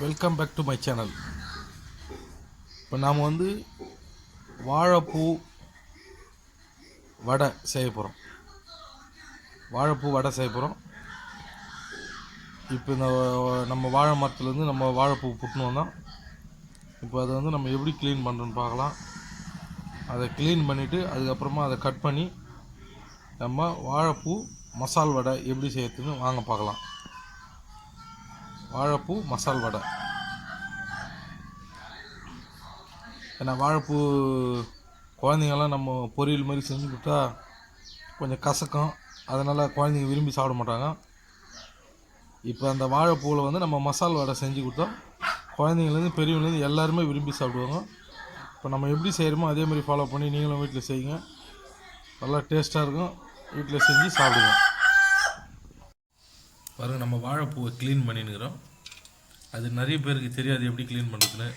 Welcome back to my channel இப்போ நாம் வந்து வாழைப்பூ வடை செய்ய போகிறோம் வாழைப்பூ வடை செய்ய போகிறோம் இப்போ இந்த நம்ம வாழை மரத்துலேருந்து நம்ம வாழைப்பூ புட்டுன்னு வந்தோம் இப்போ அதை வந்து நம்ம எப்படி க்ளீன் பண்ணுறோன்னு பார்க்கலாம். அதை க்ளீன் பண்ணிவிட்டு அதுக்கப்புறமா அதை கட் பண்ணி நம்ம வாழைப்பூ மசால் வடை எப்படி செய்யறதுன்னு வாங்க பார்க்கலாம். வாழைப்பூ மசால் வடை. ஏன்னா வாழைப்பூ குழந்தைங்கள்லாம் நம்ம பொரியல் மாதிரி செஞ்சு கொடுத்தா கொஞ்சம் கசக்கும். அதனால் குழந்தைங்க விரும்பி சாப்பிட மாட்டாங்க. இப்போ அந்த வாழைப்பூவில் வந்து நம்ம மசால் வடை செஞ்சு கொடுத்தா குழந்தைங்கலேருந்து பெரியவங்கலேருந்து எல்லாருமே விரும்பி சாப்பிடுவாங்க. இப்போ நம்ம எப்படி செய்கிறோமோ அதே மாதிரி ஃபாலோ பண்ணி நீங்களும் வீட்டில் செய்யுங்க. நல்லா டேஸ்ட்டாக இருக்கும். வீட்டில் செஞ்சு சாப்பிடுங்க. பாருங்கள் நம்ம வாழைப்பூவை க்ளீன் பண்ணினுக்கிறோம். அது நிறைய பேருக்கு தெரியாது எப்படி க்ளீன் பண்ணுறதுன்னு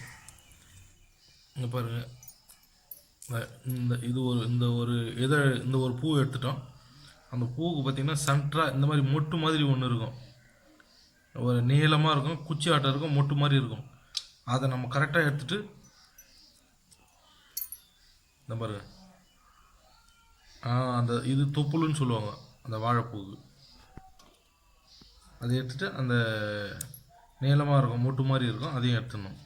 இங்கே பாருங்கள் இந்த- இது ஒரு இந்த ஒரு இதை இந்த ஒரு பூ எடுத்துட்டோம். அந்த பூவுக்கு பார்த்திங்கன்னா சென்ட்ராக இந்த மாதிரி மொட்டு மாதிரி ஒன்று இருக்கும். ஒரு நீளமாக இருக்கும் குச்சி ஆட்டம் இருக்கும் மொட்டு மாதிரி இருக்கும். அதை நம்ம கரெக்டாக எடுத்துட்டு இந்த பாருங்க. அந்த இது தொப்புளுன்னு சொல்லுவாங்க அந்த வாழைப்பூவுக்கு. அதை எடுத்துகிட்டு அந்த நீளமாக இருக்கும் மூட்டு மாதிரி இருக்கும் அதையும் எடுத்துடணும்.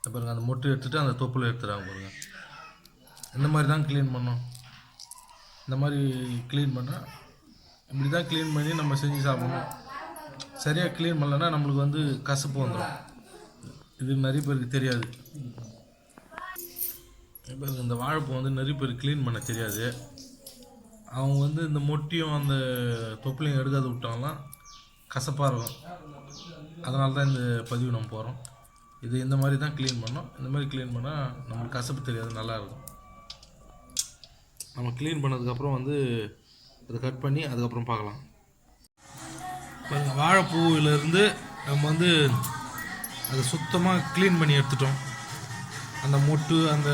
இத பாருங்க அந்த மொட்டு எடுத்துகிட்டு அந்த தொப்புல எடுத்துறாங்க பாருங்க. இந்த மாதிரி தான் க்ளீன் பண்ணோம் இந்த மாதிரி க்ளீன் பண்ணால் இப்படி தான் க்ளீன் பண்ணி நம்ம செஞ்சு சாப்பிடணும். சரியாக க்ளீன் பண்ணலன்னா நம்மளுக்கு வந்து கசப்பு வந்துடும் இது நிறைய பேருக்கு தெரியாது. இப்போ இந்த வாழைப்பூ வந்து நிறைய பேர் க்ளீன் பண்ண தெரியாது. அவங்க வந்து இந்த மொட்டியும் அந்த தொப்புளையும் எடுக்காத விட்டாங்கன்னா கசப்பாக இருக்கும். அதனால தான் இந்த பதிவு நம்ம போகிறோம் இது இந்த மாதிரி தான் க்ளீன் பண்ணோம். இந்த மாதிரி க்ளீன் பண்ணால் நம்மளுக்கு கசப்பு தெரியாது நல்லா இருக்கும். நம்ம க்ளீன் பண்ணதுக்கப்புறம் வந்து அதை கட் பண்ணி அதுக்கப்புறம் பார்க்கலாம். பாருங்க வாழைப்பூவிலேருந்து நம்ம வந்து அதை சுத்தமாக க்ளீன் பண்ணி எடுத்துட்டோம். அந்த மொட்டு அந்த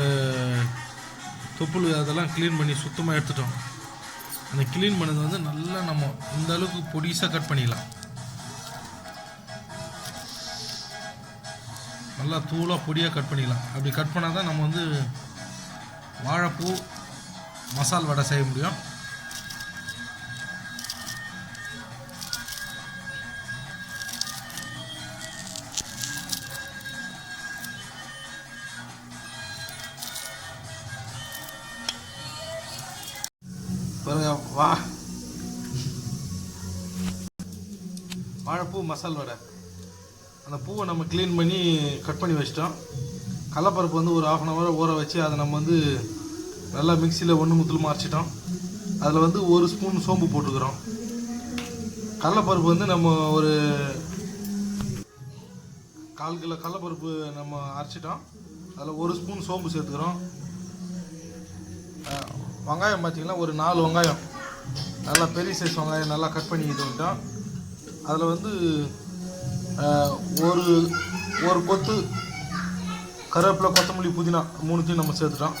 தொப்புள் அதெல்லாம் க்ளீன் பண்ணி சுத்தமாக எடுத்துட்டோம். அந்த க்ளீன் பண்ணது வந்து நல்லா நம்ம இந்த அளவுக்கு பொடிசாக கட் பண்ணிக்கலாம். நல்லா தூளாக பொடியாக கட் பண்ணிக்கலாம். அப்படி கட் பண்ணால் தான் நம்ம வந்து வாழைப்பூ மசால் வடை செய்ய முடியும். வா. வாழைப்பூ மசால் வடை. அந்த பூவை நம்ம க்ளீன் பண்ணி கட் பண்ணி வச்சிட்டோம். கடலப்பருப்பு வந்து ஒரு ஆஃப் அன் ஹவர் ஊற வச்சு அதை நம்ம வந்து நல்லா மிக்சியில் ஒன்று முத்தில் அரைச்சிட்டோம் அதில் வந்து ஒரு ஸ்பூன் சோம்பு போட்டுக்கிறோம். கடலப்பருப்பு வந்து நம்ம ஒரு கால் கிலோ கடலப்பருப்பு நம்ம அரைச்சிட்டோம். அதில் ஒரு ஸ்பூன் சோம்பு சேர்த்துக்கிறோம். வெங்காயம் பார்த்தீங்கன்னா ஒரு நாலு வெங்காயம். நல்லா பெரிய சைஸ் வெங்காயம் நல்லா கட் பண்ணி இது அதில் வந்து ஒரு ஒரு கொத்து கருவேப்பிலை கொத்தமல்லி புதினா மூணுத்தையும் நம்ம சேர்த்துட்டோம்.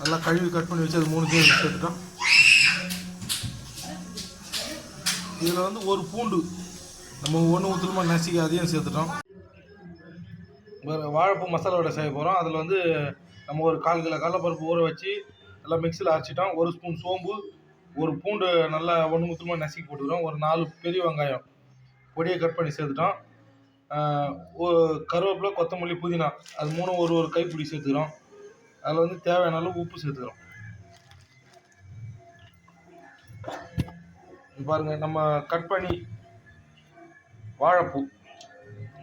நல்லா கழுவி கட் பண்ணி வச்சு அது மூணுத்தையும் சேர்த்துட்டோம். இதில் வந்து ஒரு பூண்டு நம்ம ஒன்று ஊற்றுலமா நசுக்கி அதையும் சேர்த்துட்டோம். வாழைப்பூ மசாலா வடை செய்ய போகிறோம் அதில் வந்து நம்ம ஒரு கால் கிலோ கடலப்பருப்பு ஊற வச்சு நல்லா மிக்சியில் அரைச்சிட்டோம். ஒரு ஸ்பூன் சோம்பு ஒரு பூண்டு நல்லா ஒன்று முத்தமாக நசுக்கி போட்டுக்கிறோம். ஒரு நாலு பெரிய வெங்காயம் பொடியை கட் பண்ணி சேர்த்துட்டோம். ஒரு கருவேப்பிலை கொத்தமல்லி புதினா அது மூணும் ஒரு ஒரு கைப்பிடி சேர்த்துக்கிறோம். அதில் வந்து தேவையான அளவு உப்பு சேர்த்துக்கிறோம். பாருங்கள் நம்ம கட் பண்ணி வாழைப்பூ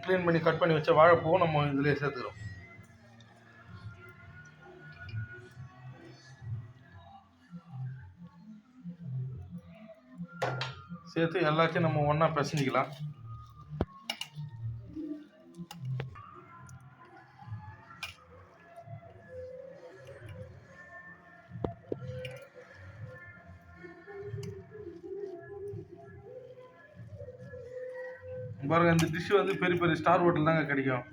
க்ளீன் பண்ணி கட் பண்ணி வச்ச வாழைப்பூவும் நம்ம இதிலே சேர்த்துக்கிறோம். சேர்த்து எல்லாத்தையும் நம்ம ஒன்றா பிசைஞ்சிக்கலாம். பாருங்க இந்த டிஷ்ஷு வந்து பெரிய பெரிய ஸ்டார் ஹோட்டல் தாங்க கிடைக்கும்.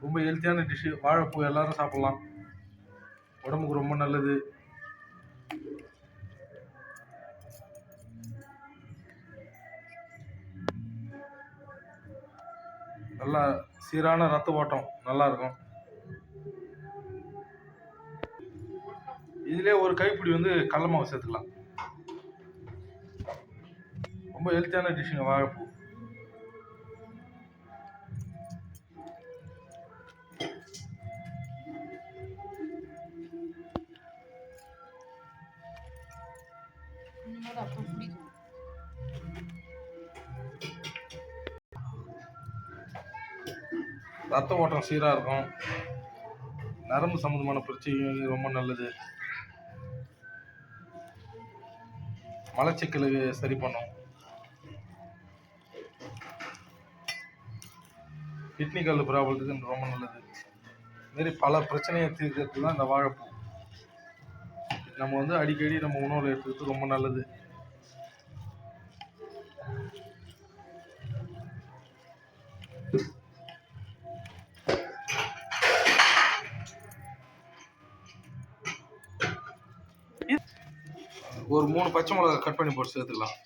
ரொம்ப ஹெல்த்தியான டிஷ்ஷு வாழைப்பூ எல்லாரும் சாப்பிட்லாம். உடம்புக்கு ரொம்ப நல்லது. நல்லா சீரான ரத்த ஓட்டம் நல்லா இருக்கும் இதுலேயே ஒரு கைப்பிடி வந்து கடல மாவு சேர்த்துக்கலாம். ரொம்ப ஹெல்த்தியான டிஷ்ஷுங்க வாழைப்பூ அப்போ ரத்த ஓட்டம் சீராக இருக்கும். நரம்பு சம்மந்தமான பிரச்சனை ரொம்ப நல்லது. மலச்சிக்கலுக்கு சரி பண்ணும். கிட்னி கல் ப்ராப்ளத்துக்கு ரொம்ப நல்லது. இதுமாரி பல பிரச்சனையை தீர்க்கிறது தான் இந்த வாழைப்பூ. நம்ம வந்து அடிக்கடி நம்ம உணவில் எடுத்துக்கிறது ரொம்ப நல்லது. ஒரு மூணு பச்சை மிளகா கட் பண்ணி போட்டு சேர்த்துக்கலாம்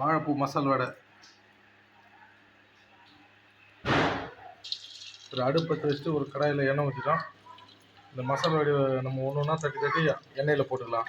வாழைப்பூ மசால் வடை. ஒரு அடுப்பத்தை வச்சுட்டு ஒரு கடாயில் எண்ணெய் ஊற்றிட்டோம் இந்த மசால் வடை நம்ம ஒன்று ஒன்றா தட்டி தட்டி எண்ணெயில் போட்டுக்கலாம்.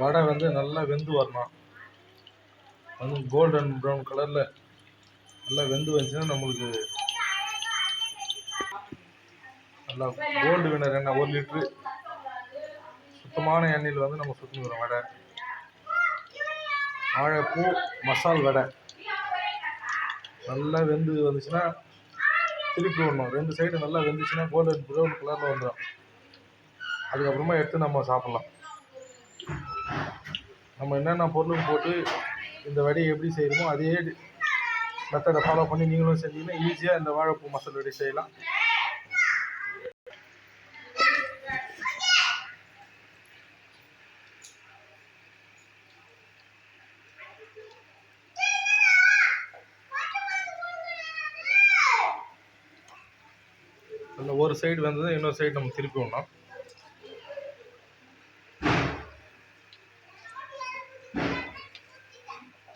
வடை வந்து நல்லா வெந்து வரணும். வந்து கோல்டன் ப்ரௌன் கலரில் நல்லா வெந்து வந்துச்சுன்னா நம்மளுக்கு நல்லா கோல்டு வினர் எண்ணெய் ஒரு லிட்ரு சுத்தமான எண்ணெயில் வந்து நம்ம சுற்றிக்கிறோம் வடை. வாழைப்பூ மசால் வடை. நல்லா வெந்து வந்துச்சுன்னா திருப்பி விடணும். ரெண்டு சைடு நல்லா வெந்துச்சுன்னா கோல்டன் ப்ரௌன் கலரில் வந்துடும் அதுக்கப்புறமா எடுத்து நம்ம சாப்பிட்லாம். நம்ம என்னென்ன பொருளும் போட்டு இந்த வடையை எப்படி செய்யணுமோ அதே மெத்தடை ஃபாலோ பண்ணி நீங்களும் செஞ்சீங்கன்னா ஈஸியாக இந்த வாழைப்பூ மசால் வடை செய்யலாம். அந்த ஒரு சைடு வந்தது இன்னொரு சைடு நம்ம திருப்பி விடணும்.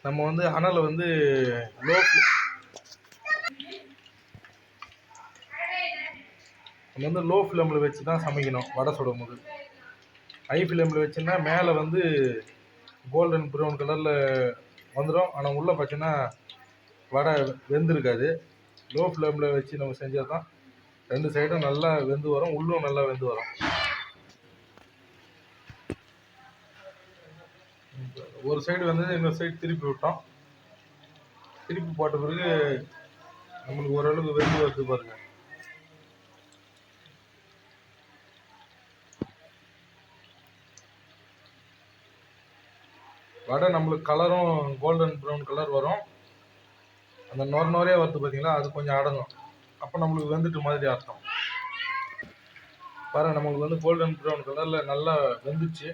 நம்ம வந்து அனலை வந்து லோ நம்ம வந்து லோ ஃப்ளேமில் வச்சு தான் சமைக்கணும் வடை சுடும் போது ஹை ஃப்ளேமில் வச்சுன்னா மேலே வந்து கோல்டன் ப்ரௌன் கலரில் வந்துடும் ஆனால் உள்ளே பார்த்தீங்கன்னா வடை வெந்திருக்காது. லோ ஃப்ளேமில் வச்சு நம்ம செஞ்சால் தான் ரெண்டு சைடும் நல்லா வெந்து வரும் உள்ளும் நல்லா வெந்து வரும். ஒரு சைடு வந்து இன்னொரு சைடு திருப்பி விட்டோம். திருப்பி போட்ட பிறகு நம்மளுக்கு ஓரளவுக்கு வெந்து வருது பாருங்க. வடை நம்மளுக்கு கலரும் கோல்டன் ப்ரௌன் கலர் வரும். அந்த நொர நொறையா வருது பார்த்தீங்களா அது கொஞ்சம் அடங்கும். அப்போ நம்மளுக்கு வெந்துட்டு மாதிரி அர்த்தம். பாருங்க நம்மளுக்கு வந்து கோல்டன் ப்ரௌன் கலரில் நல்லா வெந்துச்சு.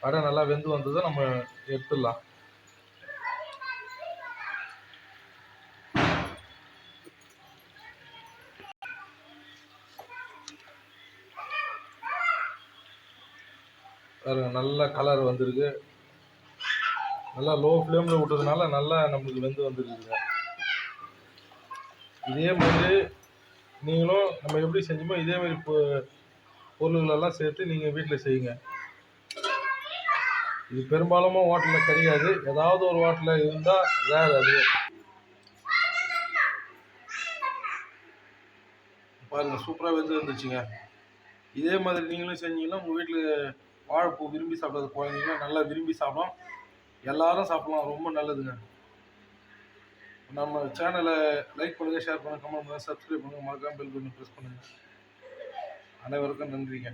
வடை நல்லா வெந்து வந்ததை நம்ம எடுத்துடலாம். பாருங்க நல்ல கலர் வந்திருக்கு. நல்லா லோ ஃப்ளேமில் விட்டதுனால நல்லா நம்மளுக்கு வெந்து வந்துருக்குங்க. இதே மாதிரி நீங்களும் நம்ம எப்படி செஞ்சோமோ இதே மாதிரி பொ- பொருள்களெல்லாம் சேர்த்து நீங்கள் வீட்டில் செய்யுங்க. இது பெரும்பாலும் ஹோட்டலில் கிடையாது. ஏதாவது ஒரு ஹோட்டலில் இருந்தால் ரேர் அது. பாருங்க சூப்பராக வெந்து வந்துச்சுங்க. இதே மாதிரி நீங்களும் செஞ்சீங்கன்னா உங்கள் வீட்டில் வாழைப்பூ விரும்பி சாப்பிடாத குழந்தைங்களாம் நல்லா விரும்பி சாப்பிடும் எல்லாரும் சாப்பிடலாம். ரொம்ப நல்லதுங்க. நம்ம சேனலை லைக் பண்ணுங்கள் ஷேர் பண்ணுங்கள் கமெண்ட் பண்ணுங்கள் சப்ஸ்கிரைப் பண்ணுங்கள் மறக்காம பெல் பண்ணி ப்ரெஸ் பண்ணுங்கள் அனைவருக்கும் நன்றிங்க.